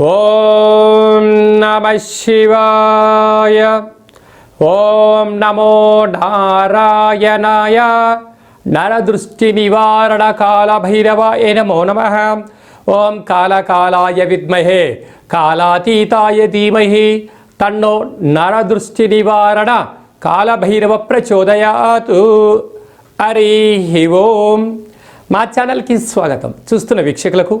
ఓం నమ శివాయ. ఓం నమో నారాయణాయ. నరదృష్టి నివారణ కాల భైరవాయ నమో నమ. ఓం కాలకాలాయ విద్మహే కాలాతీతాయ ధీమహి. తన్నో నరదృష్టి నివారణ కాలభైరవ ప్రచోదయాతు. హరి ఓం. మా ఛానల్కి స్వాగతం. చూస్తున్న వీక్షకులకు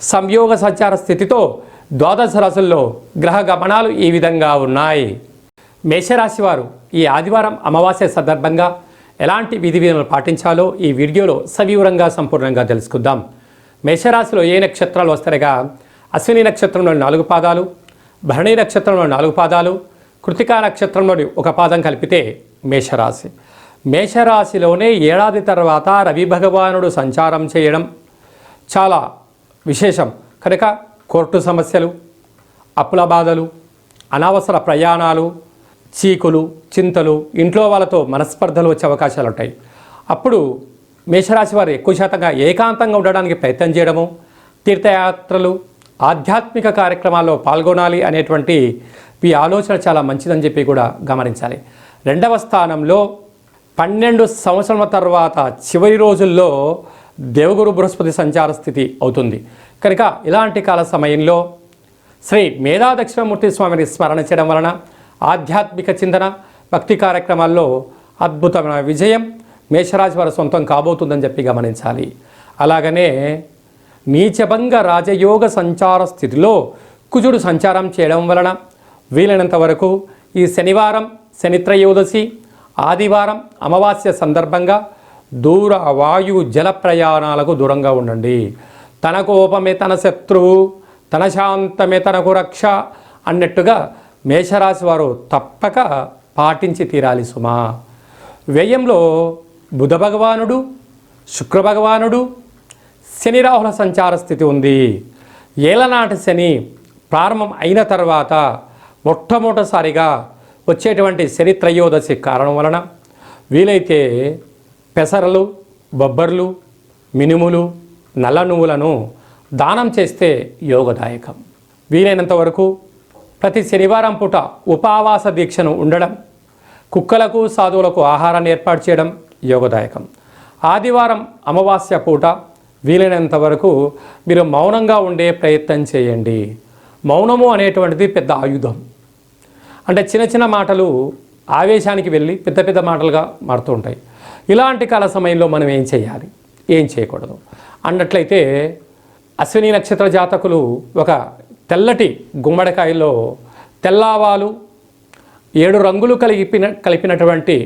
సంయోగ సంచార స్థితితో ద్వాదశ రాశుల్లో గ్రహ గమనాలు ఈ విధంగా ఉన్నాయి. మేషరాశి వారు ఈ ఆదివారం అమావాస్య సందర్భంగా ఎలాంటి విధి విధానాలు పాటించాలో ఈ వీడియోలో సవివరంగా సంపూర్ణంగా తెలుసుకుందాం. మేషరాశిలో ఏ నక్షత్రాలు వస్తారగా? అశ్విని నక్షత్రంలోని నాలుగు పాదాలు భరణి నక్షత్రంలోని నాలుగు పాదాలు కృతికా నక్షత్రంలోని ఒక పాదం కలిపితే మేషరాశి. మేషరాశిలోనే ఏడాది తర్వాత రవి భగవానుడు సంచారం చేయడం చాలా విశేషం. కనుక కోర్టు సమస్యలు అప్పుల బాధలు అనవసర ప్రయాణాలు చీకులు చింతలు ఇంట్లో వాళ్ళతో మనస్పర్ధలు వచ్చే అవకాశాలు ఉంటాయి అప్పుడు మేషరాశి వారు ఎక్కువ శాతంగా ఏకాంతంగా ఉండడానికి ప్రయత్నం చేయడము తీర్థయాత్రలు ఆధ్యాత్మిక కార్యక్రమాల్లో పాల్గొనాలి అనేటువంటి ఈ ఆలోచన చాలా మంచిదని చెప్పి కూడా గమనించాలి. రెండవ స్థానంలో పన్నెండు సంవత్సరాల తర్వాత చివరి రోజుల్లో దేవగురు బృహస్పతి సంచార స్థితి అవుతుంది. కనుక ఇలాంటి కాల సమయంలో శ్రీ మేధా దక్షిణమూర్తి స్వామిని స్మరణ చేయడం వలన ఆధ్యాత్మిక చింతన భక్తి కార్యక్రమాల్లో అద్భుతమైన విజయం మేషరాశి వారి సొంతం కాబోతుందని చెప్పి గమనించాలి. అలాగనే నీచభంగ రాజయోగ సంచార స్థితిలో కుజుడు సంచారం చేయడం వలన వీలైనంత వరకు ఈ శనివారం శనిత్రయోదశి ఆదివారం అమావాస్య సందర్భంగా దూర వాయు జల ప్రయాణాలకు దూరంగా ఉండండి. తన కోపమే తన శత్రువు తన శాంతమే తనకు రక్ష అన్నట్టుగా మేషరాశి వారు తప్పక పాటించి తీరాలి సుమా. వ్యయంలో బుధ భగవానుడు శుక్ర భగవానుడు శని రాహుల సంచార స్థితి ఉంది. ఏలనాటి శని ప్రారంభం అయిన తర్వాత మొట్టమొదటిసారిగా వచ్చేటువంటి శని త్రయోదశి కారణం వలన వీలైతే పెసరలు బొబ్బర్లు మినుములు నల్ల నువ్వులను దానం చేస్తే యోగదాయకం. వీలైనంత వరకు ప్రతి శనివారం పూట ఉపావాస దీక్షను ఉండడం కుక్కలకు సాధువులకు ఆహారాన్ని ఏర్పాటు చేయడం యోగదాయకం. ఆదివారం అమావాస్య పూట వీలైనంత వరకు మీరు మౌనంగా ఉండే ప్రయత్నం చేయండి. మౌనము అనేటువంటిది పెద్ద ఆయుధం. అంటే చిన్న చిన్న మాటలు ఆవేశానికి వెళ్ళి పెద్ద పెద్ద మాటలుగా మారుతూ ఉంటాయి. ఇలాంటి కాల సమయంలో మనం ఏం చేయాలి? ఏం చేయకూడదు. అన్నట్లయితే అశ్విని నక్షత్ర జాతకులు ఒక తెల్లటి గుమ్మడికాయలో తెల్లవాలు ఏడు రంగులు కలిపిన కలిపినటువంటి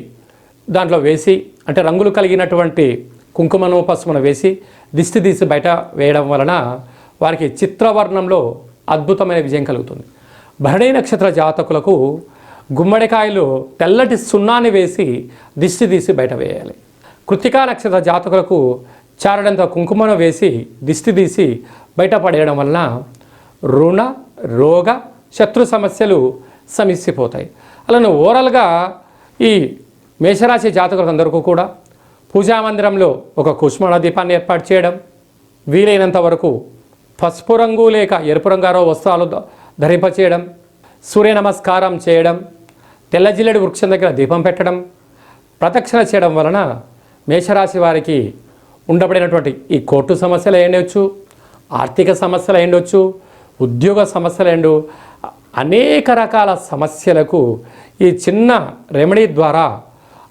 దాంట్లో వేసి అంటే రంగులు కలిగినటువంటి కుంకుమను పసుపును వేసి దిష్టి తీసి బయట వేయడం వలన వారికి చిత్రవర్ణంలో అద్భుతమైన విజయం కలుగుతుంది. భరణి నక్షత్ర జాతకులకు గుమ్మడికాయలు తెల్లటి సున్నాన్ని వేసి దిష్టి తీసి బయట వేయాలి. కృతికా నక్షత్ర జాతకులకు చారడంత కుంకుమను వేసి దిష్టి తీసి బయట పడేయడం వలన రుణ రోగ శత్రు సమస్యలు సమస్యపోతాయి అలానే ఓవరాల్గా ఈ మేషరాశి జాతకులందరికీ కూడా పూజామందిరంలో ఒక కుష్మణ దీపాన్ని ఏర్పాటు చేయడం వీలైనంత వరకు పసుపు రంగు లేక ఎరుపు రంగారో వస్త్రాలు ధరింపచేయడం సూర్య నమస్కారం చేయడం తెల్లజిల్లడి వృక్షం దగ్గర దీపం పెట్టడం ప్రదక్షిణ చేయడం వలన మేషరాశి వారికి ఉండబడినటువంటి ఈ కోర్టు సమస్యలు ఏండొచ్చు ఆర్థిక సమస్యలు ఏండొచ్చు ఉద్యోగ సమస్యలు ఏండు అనేక రకాల సమస్యలకు ఈ చిన్న రెమెడీ ద్వారా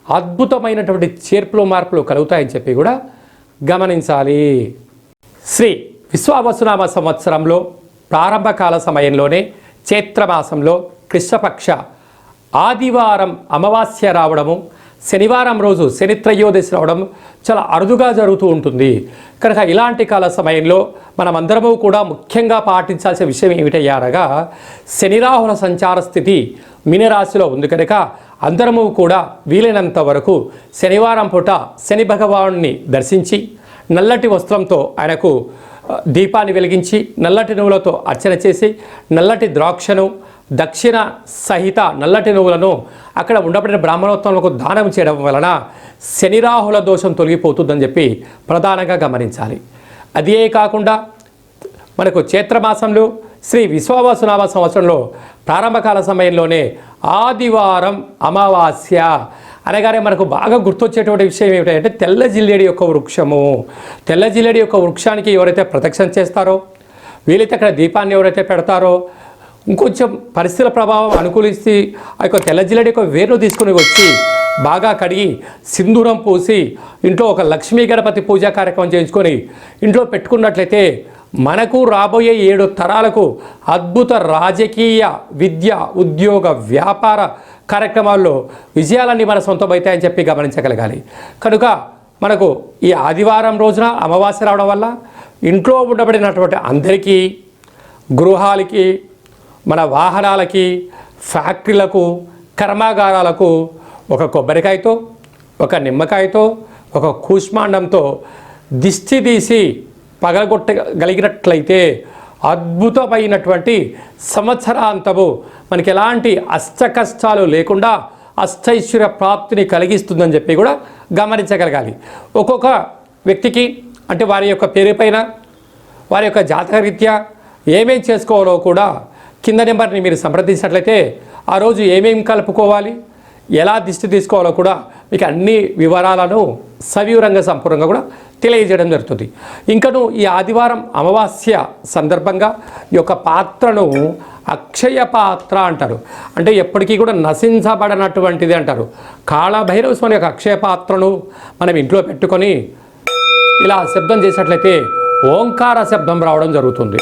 అద్భుతమైనటువంటి చేర్పులు మార్పులు కలుగుతాయని చెప్పి కూడా గమనించాలి. శ్రీ విశ్వావసునామ సంవత్సరంలో ప్రారంభకాల సమయంలోనే చైత్రమాసంలో కృష్ణపక్ష ఆదివారం అమావాస్య రావడము శనివారం రోజు శని త్రయోదశి రావడం చాలా అరుదుగా జరుగుతూ ఉంటుంది. కనుక ఇలాంటి కాల సమయంలో మనమందరము కూడా ముఖ్యంగా పాటించాల్సిన విషయం ఏమిటయ్యారగా అనగా సంచార స్థితి మీనరాశిలో ఉంది కనుక అందరము కూడా వీలైనంత వరకు శనివారం పూట శని భగవానుని దర్శించి నల్లటి వస్త్రంతో ఆయనకు దీపాన్ని వెలిగించి నల్లటి నువ్వులతో అర్చన చేసి నల్లటి ద్రాక్షను దక్షిణ సహిత నల్లటి నువ్వులను అక్కడ ఉండబడిన బ్రాహ్మణోత్తములకు దానం చేయడం వలన శనిరాహుల దోషం తొలగిపోతుందని చెప్పి ప్రధానంగా గమనించాలి. అదే కాకుండా మనకు చైత్రమాసంలో శ్రీ విశ్వావసునామ సంవత్సరంలో ప్రారంభకాల సమయంలోనే ఆదివారం అమావాస్య. అనగానే మనకు బాగా గుర్తొచ్చేటువంటి విషయం ఏమిటంటే తెల్ల జిల్లేడి యొక్క వృక్షము. తెల్ల జిల్లేడి యొక్క వృక్షానికి ఎవరైతే ప్రదక్షిణ చేస్తారో వీలైతే అక్కడ దీపాన్ని ఎవరైతే పెడతారో ఇంకొంచెం పరిస్థితుల ప్రభావం అనుకూలిస్తే ఆ యొక్క తెల్ల జిల్లడి యొక్క వేరును తీసుకుని వచ్చి బాగా కడిగి సింధూరం పూసి ఇంట్లో ఒక లక్ష్మీ గణపతి పూజా కార్యక్రమం చేయించుకొని ఇంట్లో పెట్టుకున్నట్లయితే మనకు రాబోయే ఏడు తరాలకు అద్భుత రాజకీయ విద్య ఉద్యోగ వ్యాపార కార్యక్రమాల్లో విజయాలన్నీ మన సొంతమవుతాయని చెప్పి గమనించగలగాలి. కనుక మనకు ఈ ఆదివారం రోజున అమావాస్య రావడం వల్ల ఇంట్లో ఉండబడినటువంటి అందరికీ గృహాలకి మన వాహనాలకి ఫ్యాక్టరీలకు కర్మాగారాలకు ఒక కొబ్బరికాయతో ఒక నిమ్మకాయతో ఒక కూష్మాండంతో దిష్టి తీసి పగలగొట్టగలిగినట్లయితే అద్భుతమైనటువంటి సంవత్సరాంతము మనకి ఎలాంటి అష్ట కష్టాలు లేకుండా అష్టైశ్వర్య ప్రాప్తిని కలిగిస్తుందని చెప్పి కూడా గమనించగలగాలి. ఒక్కొక్క వ్యక్తికి అంటే వారి యొక్క పేరు పైన వారి యొక్క జాతకరీత్యా ఏమేం చేసుకోవాలో కూడా కింద నెంబర్ని మీరు సంప్రదించినట్లయితే ఆ రోజు ఏమేం కలుపుకోవాలి ఎలా దిష్టి తీసుకోవాలో కూడా మీకు అన్ని వివరాలను సవివరంగా సంపూర్ణంగా కూడా తెలియజేయడం జరుగుతుంది. ఇంకను ఈ ఆదివారం అమావాస్య సందర్భంగా ఈ యొక్క పాత్రను అక్షయ పాత్ర అంటారు. అంటే ఎప్పటికీ కూడా నశించబడనటువంటిది అంటారు. కాళభైరవ స్వామి యొక్క అక్షయ పాత్రను మనం ఇంట్లో పెట్టుకొని ఇలా శబ్దం చేసినట్లయితే ఓంకార శబ్దం రావడం జరుగుతుంది.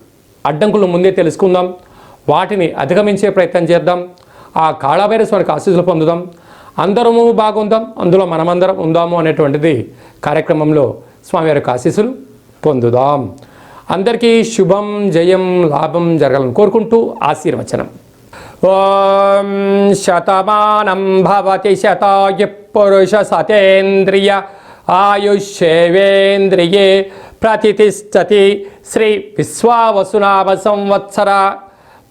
అడ్డంకులు ముందే తెలుసుకుందాం. వాటిని అధిగమించే ప్రయత్నం చేద్దాం. ఆ కాళభైరస్వానికి ఆశీస్సులు పొందుదాం. అందరము బాగుందాం. అందులో మనమందరం ఉందాము అనేటువంటిది కార్యక్రమంలో స్వామివారికి ఆశీస్సులు పొందుదాం. అందరికీ శుభం జయం లాభం జరగాలని కోరుకుంటూ ఆశీర్వచనం. ఓం శతమానం భవతి శతాయు పురుష సతేంద్రియ ఆయుష్యేవేంద్రియే ప్రతిష్టతి శ్రీ విశ్వావసునామ సంవత్సర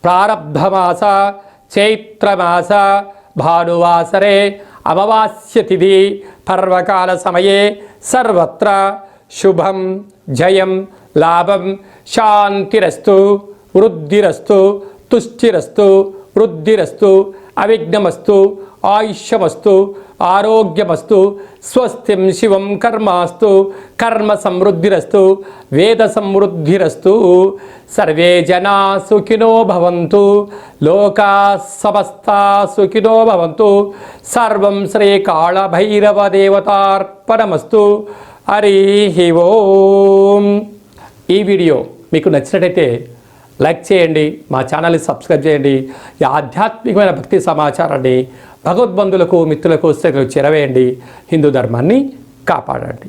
ప్రారబ్ధమాస చైత్రమాస భానువాసరే అమవాస్యతిథి పర్వకాల సమయే సర్వత్ర. శుభం జయం లాభం శాంతిరస్తు వృద్ధిరస్తు తుష్టిరస్తు వృద్ధిరస్తు అవిఘ్నమస్తు ఆయుష్యమస్తు ఆరోగ్యమస్తు స్వస్తిం శివం కర్మాస్తు కర్మ సమృద్ధిరస్తు వేద సమృద్ధిరస్తు. సర్వే జనా సుఖినో భవంతు లోకా సమస్త సుఖినో భవంతు. సర్వం శ్రీ కాళభైరవ దేవతార్పణమస్తు హరి ఓం. ఈ వీడియో మీకు నచ్చినట్టయితే లైక్ చేయండి మా ఛానల్ని సబ్స్క్రైబ్ చేయండి. ఈ ఆధ్యాత్మికమైన భక్తి సమాచారాన్ని భగవద్బంధులకు మిత్రులకు చెరవేయండి హిందూ ధర్మాన్ని కాపాడండి.